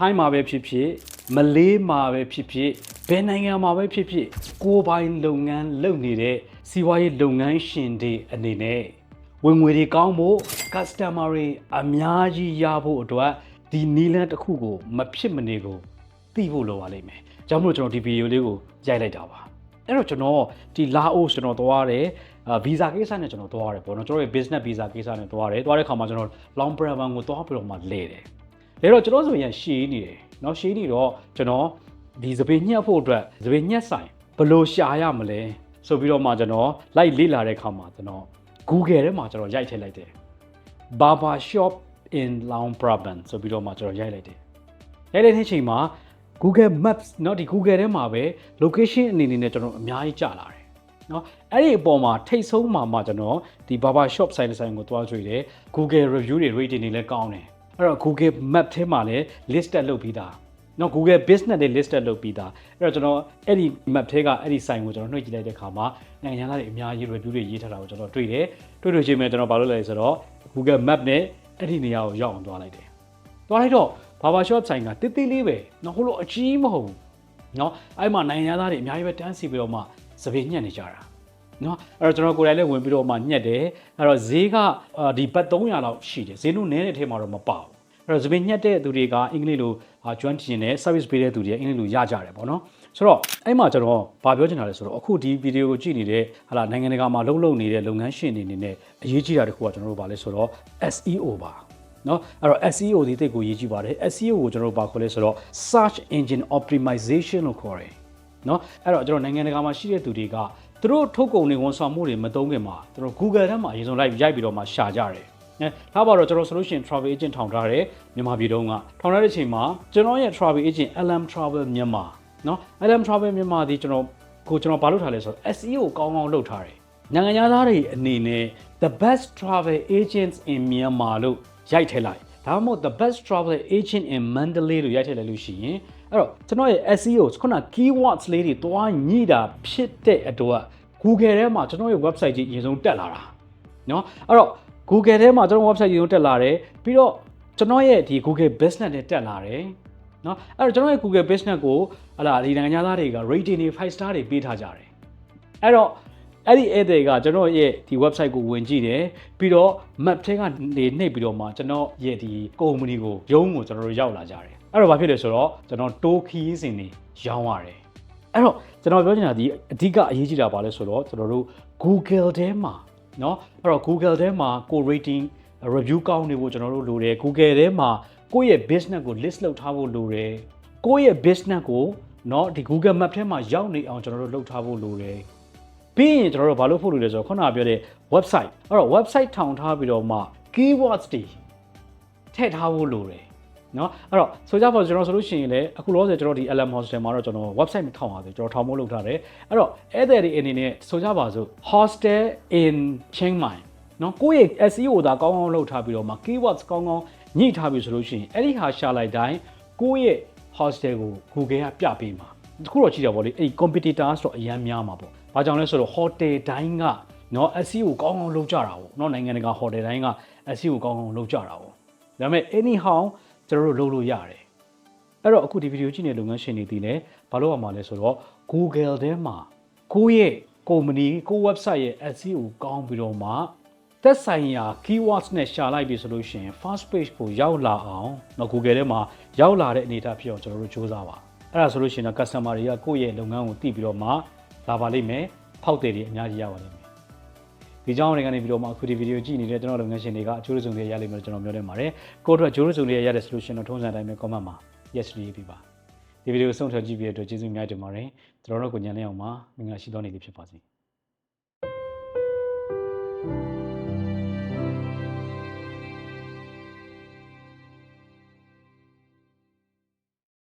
ထိုင်းမှာပဲဖြစ်ဖြစ်မလေးမှာပဲဖြစ်ဖြစ်ဘယ်နိုင်ငံမှာပဲဖြစ်ဖြစ်ကိုယ်ပိုင်လုပ်ငန်းလုပ်နေတဲ့စီးပွားရေးလုပ်ငန်းရှင်တွေအနေနဲ့ဝင်ငွေတွေကောင်းဖို့ customer တွေအများကြီးရဖို့အတွက်ဒီနီလန်းတစ်ခုကိုမဖြစ်မနေကိုသိဖို့လိုပါလိမ့်မယ်။ကြောင့်မလို့ကျွန်တော်ဒီဗီဒီယိုလေးကိုရိုက်လိုက်တာပါ။အဲ့တော့ကျွန်တော်ဒီလာအိုကျွန်တော်သွားတယ်အာဗီဇာကိစ္စနဲ့ကျွန်တော်သွားရတယ်ပေါ့နော်ကျွန်တော်ရဲ့ business visa ကိစ္စနဲ့သွားတယ်သွားတဲ့ခါမှာကျွန်တော် long program ကိုသွားပြီးတော့မှလဲတယ် လဲတော့ကျွန်တော်ဆိုရင်ရှည်နေတယ်เนาะရှည်နေတော့ကျွန်တော်ဒီစပင်းညှက်ဖို့အတွက်စပင်းညှက်ဆိုင်ဘယ်လိုရှာရမလဲဆိုပြီးတော့မှကျွန်တော်လိုက်လေ့လာတဲ့ခါမှာကျွန်တော် Google ထဲမှာကျွန်တော်ရိုက်ထည့်လိုက်တယ် barber shop in Long Prabang ဆိုပြီးတော့မှကျွန်တော်ရိုက်လိုက်တယ်ရိုက်လိုက်တဲ့အချိန်မှာ Google Maps เนาะဒီ Google ထဲမှာပဲ location အနေနဲ့ကျွန်တော်အများကြီးကြာလာတယ်เนาะအဲ့ဒီအပေါ်မှာထိတ်ဆုံးမှာမှကျွန်တော်ဒီ barber shop ဆိုင်တစ်ဆိုင်ကိုတွားကြည့်တယ် Google review တွေ rating တွေလည်းကောင်းတယ် အဲ့တော့ Google Map ထဲမှာလည်း listed လုပ်ပြီးသားနော် Google Business တွေ listed လုပ်ပြီးသားအဲ့တော့ကျွန်တော်အဲ့ဒီ map ထဲကအဲ့ဒီ site ကိုကျွန်တော်နှိပ်ကြည့်လိုက်တဲ့အခါမှာနိုင်ငံသားတွေအများကြီး review တွေရေးထားတာကိုကျွန်တော်တွေ့တယ်တွေ့တွေ့ချင်းပဲကျွန်တော်ဘာလုပ်လဲဆိုတော့ Google Map နဲ့အဲ့ဒီနေရာကိုရောက်အောင်သွားလိုက်တယ်သွားလိုက်တော့ barber shop ဆိုင်ကတိတိလေးပဲနော်ဟိုလိုအကြီးမဟုတ်ဘူးနော်အဲ့မှာနိုင်ငံသားတွေအများကြီးပဲတန်းစီပြီးတော့မှစပင်းညက်နေကြတာနော်အဲ့တော့ကျွန်တော်ကိုယ်တိုင်လည်းဝင်ပြီးတော့မှညက်တယ်အဲ့တော့ဈေးကအာဒီဘတ်300လောက်ရှိတယ်ဈေးနှုန်းနည်းတဲ့ထဲမှာတော့မပါဘူး အဲ့တော့သပင်ညက်တဲ့သူတွေကအင်္ဂလိပ်လိုအာကျွမ်းကျင်တဲ့ service ပေးတဲ့သူတွေကအင်္ဂလိပ်လိုရကြတယ်ပေါ့နော်ဆိုတော့အဲ့မှာကျွန်တော်ဗာပြောချင်တာလဲဆိုတော့အခုဒီဗီဒီယိုကိုကြည့်နေတဲ့ဟာလာနိုင်ငံတကာမှာလှုပ်လှုပ်နေတဲ့လုပ်ငန်းရှင်တွေအနေနဲ့အရေးကြီးတာတစ်ခုကကျွန်တော်တို့ဗာလဲဆိုတော့ SEO ပါနော်အဲ့တော့ SEO ဒီတိတ်ကိုရေးကြည့်ပါတယ် SEO ကိုကျွန်တော်တို့ဗာခေါ်လဲဆိုတော့ search engine optimization လို့ခေါ်တယ်နော်အဲ့တော့ကျွန်တော်နိုင်ငံတကာမှာရှိတဲ့သူတွေကသူတို့ထုတ်ကုန်တွေဝန်ဆောင်မှုတွေမသုံးခင်မှာကျွန်တော် Google ထဲမှာအရင်ဆုံးလိုက်ရိုက်ပြီးတော့မှရှာကြတယ်။ ။ဒါပါတော့ကျွန်တော်ဆိုလို့ရှိရင် travel agent ထောင်ထားတဲ့မြန်မာပြည်တုံးကထောင်ထားတဲ့အချိန်မှာကျွန်တော်ရဲ့ travel agent LM Travel မြန်မာနော် LM Travel မြန်မာဒီကျွန်တော်ကိုကျွန်တော်ဘာလုပ်ထားလဲဆိုတော့ SEO ကိုကောင်းကောင်းလုပ်ထားတယ်။နိုင်ငံသားတွေအနေနဲ့ the best travel agents in Myanmar လို့ရိုက်ထည့်လိုက်။ဒါမှမဟုတ် the best travel agent in Mandalay လို့ရိုက်ထည့်လိုက်လို့ရှိရင်အဲ့တော့ကျွန်တော်ရဲ့ SEO ခုန keywords လေးတွေတွားညိတာဖြစ်တဲ့အတွက် Google ထဲမှာကျွန်တော်ရဲ့ website ကြီးအရင်ဆုံးတက်လာတာ။နော်အဲ့တော့ Google ထဲမှာကျွန်တော် website ကြီးကိုတက်လာတယ်ပြီးတော့ကျွန်တော်ရဲ့ဒီ Google Business နဲ့တက်လာတယ်เนาะအဲ့တော့ကျွန်တော်ရဲ့ Google Business ကိုဟလာဒီနိုင်ငံသားတွေက rating တွေ5 star တွေပေးထားကြတယ်အဲ့တော့အဲ့ဒီ ad တွေကကျွန်တော်ရဲ့ဒီ website ကိုဝင်ကြည့်တယ်ပြီးတော့ map ထဲကနေနှိပ်ပြီးတော့မှကျွန်တော်ရဲ့ဒီ company ကိုရုံးကိုကျွန်တော်တို့ရောက်လာကြတယ်အဲ့တော့ဘာဖြစ်လဲဆိုတော့ကျွန်တော်တိုးခီးစဉ်တွေရောင်းရတယ်အဲ့တော့ကျွန်တော်ပြောချင်တာဒီအဓိကအရေးကြီးတာပါလဲဆိုတော့ကျွန်တော်တို့ Google ထဲမှာ เนาะအဲ့တော့ Google ထဲမှာကို rating review ကောင်းနေဖို့ကျွန်တော်တို့လိုတယ် Google ထဲမှာကိုယ့်ရဲ့ business ကို list လုပ်ထားဖို့လိုတယ်ကိုယ့်ရဲ့ business ကိုเนาะဒီ Google Map ထဲမှာရောက်နေအောင်ကျွန်တော်တို့လုပ်ထားဖို့လိုတယ်ပြီးရင်ကျွန်တော်တို့ဘာလို့ဖို့လိုလဲဆိုတော့ခုနကပြောတဲ့ website အဲ့တော့ website ထောင်ထားပြီးတော့မှ keywords တွေထည့်ထားဖို့လိုတယ် เนาะအဲ့တော့ဆိုကြပါကျွန်တော်ဆိုလို့ရှိရင်လည်းအခုလောဆယ်ကျွန်တော်ဒီ LM hostel မှာတော့ကျွန်တော် website မထောင်ပါဘူးကျွန်တော်ထောင်ဖို့လုပ်ထားတယ်အဲ့တော့ဧည့်သည်တွေအနေနဲ့ဆိုကြပါစို့ hostel in Chiang Mai เนาะကိုယ့်ရဲ့ SEO ကိုဒါကောင်းကောင်းလုပ်ထားပြီးတော့မှ keywords ကောင်းကောင်းညှိထားပြီဆိုလို့ရှိရင်အဲ့ဒီဟာရှာလိုက်တိုင်းကိုယ့်ရဲ့ hostel ကို Google ကပြပေးမှာတခုတော့ကြည့်တာပေါ့လေအဲ့ဒီ competitors တော့အများများမှာပေါ့ဘာကြောင့်လဲဆိုတော့ hotel တိုင်းကเนาะ SEO ကောင်းကောင်းလုပ်ကြတာပေါ့เนาะနိုင်ငံတကာ hotel တိုင်းက SEO ကောင်းကောင်းလုပ်ကြတာပေါ့ဒါပေမဲ့ anyhow ကျွန်တော်တို့လုပ်လို့ရတယ်အဲ့တော့အခုဒီဗီဒီယိုကြည့်နေတဲ့လုပ်ငန်းရှင်တွေဒီလည်းဘာလို့ရမှာလဲဆိုတော့ Google ထဲမှာကိုယ့်ရဲ့ company ကိုယ့် website ရဲ့ SEO ကောင်းပြီးတော့မှသက်ဆိုင်ရာ keywords နဲ့ရှာလိုက်ပြီဆိုလို့ရှိရင် first page ကိုရောက်လာအောင်နော် Google ထဲမှာရောက်လာတဲ့အနေအထားဖြစ်အောင်ကျွန်တော်တို့စူးစမ်းပါအဲ့ဒါဆိုလို့ရှိရင်တော့ customer တွေကကိုယ့်ရဲ့လုပ်ငန်းကိုသိပြီးတော့မှလာပါလိမ့်မယ်ဖောက်တယ်တွေအများကြီးရပါလိမ့်မယ် ဒီကြောင်းတွေကနေပြီးတော့မှအခုဒီဗီဒီယိုကြည့်နေတဲ့ကျွန်တော်လုပ်ငန်းရှင်တွေကအကျိုးစုံတွေရလိမ့်မယ်လို့ကျွန်တော်ပြောနေပါတယ်ကိုယ့်အတွက်အကျိုးစုံတွေရတဲ့ solution တော့ထုံးစံတိုင်းပဲ comment မှာ yes ရေးပြပါဒီဗီဒီယိုဆုံးဖြတ်ကြည့်ပြီးတဲ့အတွက်ကျေးဇူးအများကြီးတင်ပါတယ်ကျွန်တော်တို့ကိုညံနေအောင်ပါမင်္ဂလာရှိသောနေ့လေးဖြစ်ပါစေ